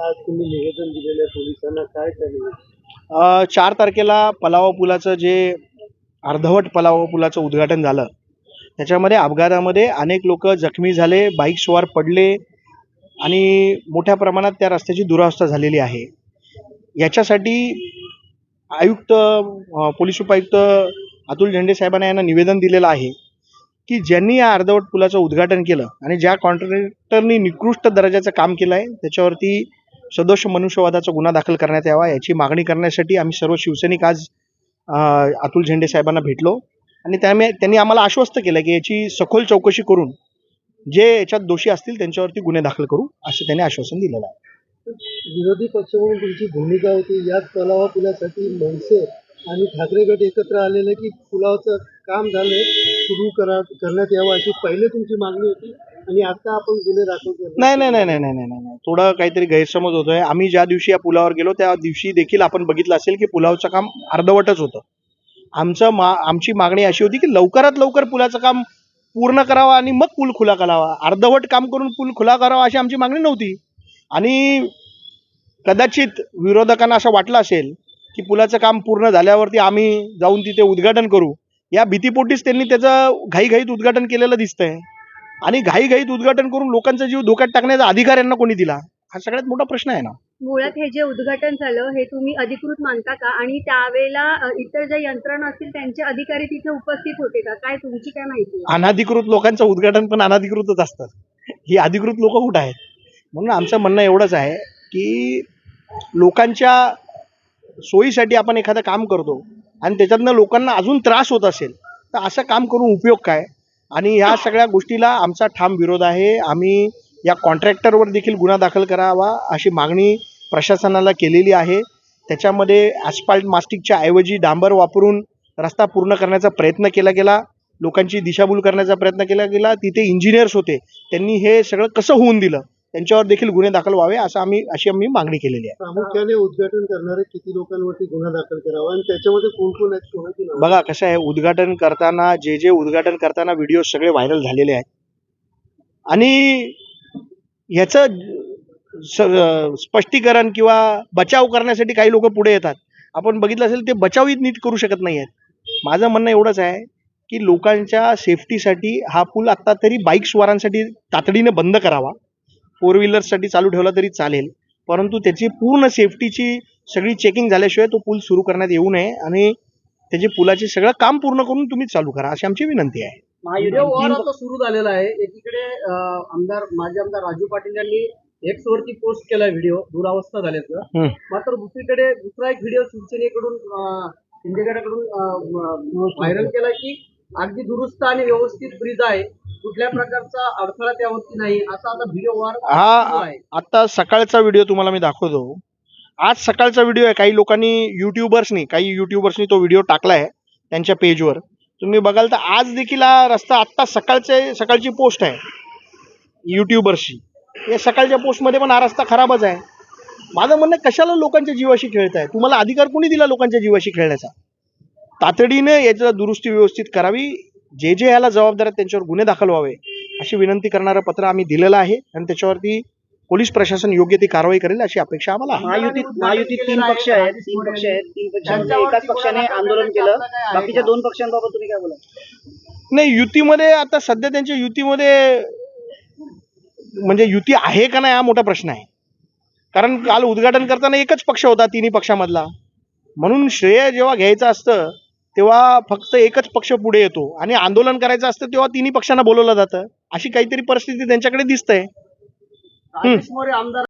आज तुम्ही निवेदन दिलेलं आहे पोलिसांना काय करणार चार तारखेला पलावा पुलाचं जे अर्धवट पलावा पुलाचं उद्घाटन झालं. त्याच्यामध्ये अपघातामध्ये अनेक लोक जखमी झाले बाईक स्वार पडले आणि मोठ्या प्रमाणात त्या रस्त्याची दुरावस्था झालेली आहे. याच्यासाठी आयुक्त पोलीस उपायुक्त अतुल झेंडे साहेबांना यांना निवेदन दिलेलं आहे की ज्यांनी या अर्धवट पुलाचं उद्घाटन केलं आणि ज्या कॉन्ट्रॅक्टरनी निकृष्ट दर्जाचं काम केलं आहे त्याच्यावरती सदोष मनुष्यवादाचा गुन्हा दाखल करण्यात यावा याची मागणी करण्यासाठी आम्ही सर्व शिवसैनिक आज अतुल झेंडे साहेबांना भेटलो. आणि त्यामुळे त्यांनी आम्हाला आश्वस्त केलं की याची सखोल चौकशी करून जे याच्यात दोषी असतील त्यांच्यावरती गुन्हे दाखल करू असं त्यांनी आश्वासन दिलेलं आहे. विरोधी पक्ष म्हणून तुमची भूमिका होती याच तलावा पुलासाठी मनसे आणि ठाकरे गट एकत्र आलेले की पुलावचं काम झालंय. सुरू करा करण्यात यावं अशी पहिले तुमची मागणी होती आणि आता आपण गुन्हे दाखल करतो नाही नाही नाही नाही नाही नाही नाही नाही. थोडं काहीतरी गैरसमज होतोय. आम्ही ज्या दिवशी या पुलावर गेलो त्या दिवशी देखील आपण बघितलं असेल की पुलावचं काम अर्धवटच होतं. आमचं मा आमची मागणी अशी होती की लवकरात लवकर पुलाचं काम पूर्ण करावा आणि मग पूल खुला करावा. अर्धवट काम करून पूल खुला करावा अशी आमची मागणी नव्हती. आणि कदाचित विरोधकांना असं वाटलं असेल की पुलाचं काम पूर्ण झाल्यावरती आम्ही जाऊन तिथे उद्घाटन करू. या भीतीपोटीच त्यांनी त्याचं घाईघाईत उद्घाटन केलेलं दिसतंय. आणि घाईघाईत उद्घाटन करून लोकांचा जीव धोक्यात टाकण्याचा अधिकार यांना कोणी दिला? हा सगळ्यात मोठा प्रश्न आहे ना. मुळात हे जे उद्घाटन झालं हे तुम्ही अधिकृत मानता का? आणि त्यावेळेला इतर ज्या यंत्रणा असतील त्यांचे अधिकारी तिथे उपस्थित होते का? काय तुमची काय माहिती? अनाधिकृत लोकांचं उद्घाटन पण अनाधिकृतच असतं. ही अधिकृत लोक कुठं आहेत? म्हणून आमचं म्हणणं एवढंच आहे की लोकांच्या सोयीसाठी आपण एखादं काम करतो. आणि त्याच्यातनं लोकांना अजून त्रास होत असेल तर असं काम करून उपयोग काय? आणि ह्या सगळ्या गोष्टीला आमचा ठाम विरोध आहे. आम्ही या कॉन्ट्रॅक्टरवर देखील गुन्हा दाखल करावा अशी मागणी प्रशासनाला केलेली आहे. त्याच्यामध्ये ॲस्फाल्ट मास्टिकच्या ऐवजी डांबर वापरून रस्ता पूर्ण करण्याचा प्रयत्न केला गेला. लोकांची दिशाभूल करण्याचा प्रयत्न केला गेला. तिथे इंजिनियर्स होते. त्यांनी हे सगळं कसं होऊन दिलं? त्यांच्यावर देखील गुन्हे दाखल व्हावे असं आम्ही अशी आम्ही मागणी केलेली आहे. प्रामुख्याने उद्घाटन करणारे किती लोकांवरती गुन्हा दाखल करावा आणि त्याच्यामध्ये कोण कोण आहेत कोणाची? बघा कसं आहे उद्घाटन करताना जे जे उद्घाटन करताना व्हिडिओ सगळे व्हायरल झालेले आहेत. आणि ह्याचं स्पष्टीकरण किंवा बचाव करण्यासाठी काही लोक पुढे येतात. आपण बघितलं असेल ते बचावही नीट करू शकत नाही आहेत माझं म्हणणं एवढंच आहे की लोकांच्या सेफ्टीसाठी हा पूल आत्ता तरी बाईक स्वारांसाठी तातडीने बंद करावा. फोर व्हीलर्ससाठी चालू ठेवला तरी चालेल. परंतु त्याची पूर्ण सेफ्टीची सगळी चेकिंग झाल्याशिवाय तो पूल सुरू करण्यात येऊ नये आणि त्याचे पुलाचे सगळं काम पूर्ण करून तुम्ही चालू करा अशी आमची विनंती आहे. आता सुरू झालेला आहे. एकीकडे आमदार माजी आमदार राजू पाटील यांनी एक्स वरती पोस्ट केलाय व्हिडिओ दुरावस्था झाल्याचं. मात्र दुसरीकडे दुसरा एक व्हिडिओ शिवसेनेकडून शिंदेगडाकडून व्हायरल केलाय की अगदी दुरुस्त आणि व्यवस्थित ब्रिज आहे. कुठल्या प्रकारचा अडथळा त्यावरती नाही असा आता व्हिडिओ हा आता सकाळचा व्हिडिओ तुम्हाला मी दाखवतो. आज सकाळचा व्हिडिओ आहे काही लोकांनी युट्यूबर्सनी काही युट्यूबर्सनी तो व्हिडिओ टाकला आहे त्यांच्या पेजवर तुम्ही बघाल तर आज देखील हा रस्ता आत्ता सकाळचे सकाळची पोस्ट आहे युट्यूबर्सची या सकाळच्या पोस्टमध्ये पण हा रस्ता खराबच आहे. माझं म्हणणं कशाला लोकांच्या जीवाशी खेळताय? तुम्हाला अधिकार कोणी दिला लोकांच्या जीवाशी खेळण्याचा? तातडीने याचं दुरुस्ती व्यवस्थित करावी जे जे याला जबाबदार आहेत त्यांच्यावर गुन्हे दाखल व्हावे अशी विनंती करणारं पत्र आम्ही दिलेलं आहे आणि त्याच्यावरती पोलीस प्रशासन योग्य ती कारवाई करेल अशी अपेक्षा आम्हाला महायुतीत महायुतीत तीन पक्ष आहेत. तीन पक्ष आहेत. तीन पक्षांचे एकाच पक्षाने आंदोलन केलं. बाकीच्या दोन पक्षांबाबत तुम्ही काय बोला नाही युतीमध्ये आता सध्या त्यांच्या युतीमध्ये म्हणजे युती आहे का नाही हा मोठा प्रश्न आहे. कारण काल उद्घाटन करताना एकच पक्ष होता तिन्ही पक्षामधला. म्हणून श्रेय जेव्हा घ्यायचं असतं तेव्हा फक्त एकच पक्ष पुढे येतो. आणि आंदोलन करायचं असतं तेव्हा तिन्ही पक्षांना बोलवलं जातं. अशी काहीतरी परिस्थिती त्यांच्याकडे दिसतंय. आमदार